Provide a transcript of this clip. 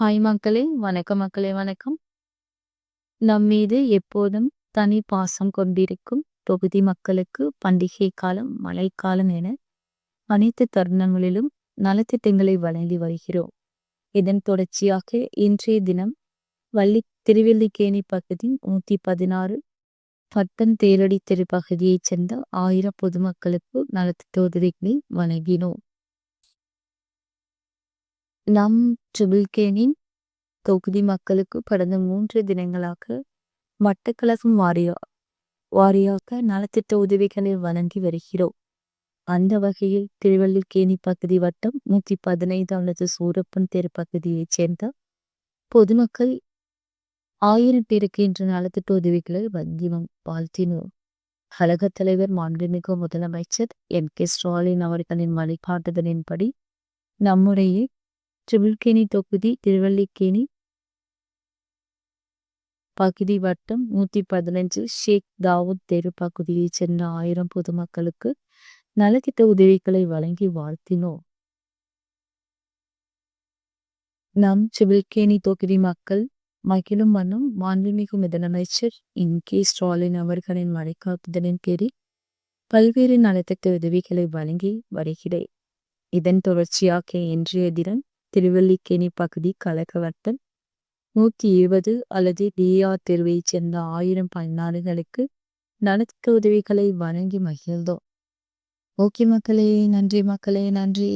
Hi மக்களே! வணக்கம் மக்களே வணக்கம். நம் மீது எப்போதும் தனி பாசம் கொண்டிருக்கும் தொகுதி மக்களுக்கு பண்டிகை காலம், மழைக்காலம் என அனைத்து தருணங்களிலும் நலத்திட்டங்களை வழங்கி வருகிறோம். இதன் தொடர்ச்சியாக இன்றைய தினம் வள்ளி திருவெல்லிக்கேணி பகுதி நூத்தி பதினாறு பட்டன் தேரடி தெரு பகுதியைச் சேர்ந்த ஆயிரம் பொதுமக்களுக்கு நலத்திட்ட உதவிகளை வழங்கினோம். நம் ட்ரிபிள்கேனின் தொகுதி மக்களுக்கு கடந்த மூன்று தினங்களாக மட்டக்களப்பு வாரியா வாரியாக நலத்திட்ட உதவிகளை வழங்கி வருகிறோம். அந்த வகையில் திருவல்லிக்கேணி பகுதி வட்டம் நூற்றி பதினைந்து அல்லது சூரப்பன் தெரு பகுதியைச் சேர்ந்த பொதுமக்கள் ஆயிரம் பேருக்கு இன்று நலத்திட்ட உதவிகளை வங்கிமம் வாழ்த்தினோம். கழக தலைவர் மாண்புமிகு முதலமைச்சர் எம் கே ஸ்டாலின் அவர்களின் வழிகாட்டுதலின்படி நம்முடைய ட்ரிபிள்கேணி தொகுதி திருவல்லிக்கேணி பகுதி வட்டம் நூத்தி பதினஞ்சு ஷேக் தாவூத் தெரு பகுதியைச் சேர்ந்த ஆயிரம் பொதுமக்களுக்கு நலத்திட்ட உதவிகளை வழங்கி வாழ்த்தினோம். நம் ட்ரிபிள்கேணி தொகுதி மக்கள் மகிழும் வண்ணம் மாண்புமிகு முதலமைச்சர் எம் கே ஸ்டாலின் அவர்களின் வழிகாட்டுதலின் பேரில் பல்வேறு நலத்திட்ட உதவிகளை வழங்கி வருகிறேன். இதன் தொடர்ச்சியாக இன்றைய தினம் திருவல்லிக்கேணி பகுதி கழகவர்த்தன் நூற்றி நூத்தி இருபது அல்லது டிஆர் தெருவைச் சேர்ந்த ஆயிரம் பயனாளிகளுக்கு நலத்திட்ட உதவிகளை வழங்கி மகிழ்ந்தோம். ஓகே மக்களே! நன்றி மக்களே! நன்றி.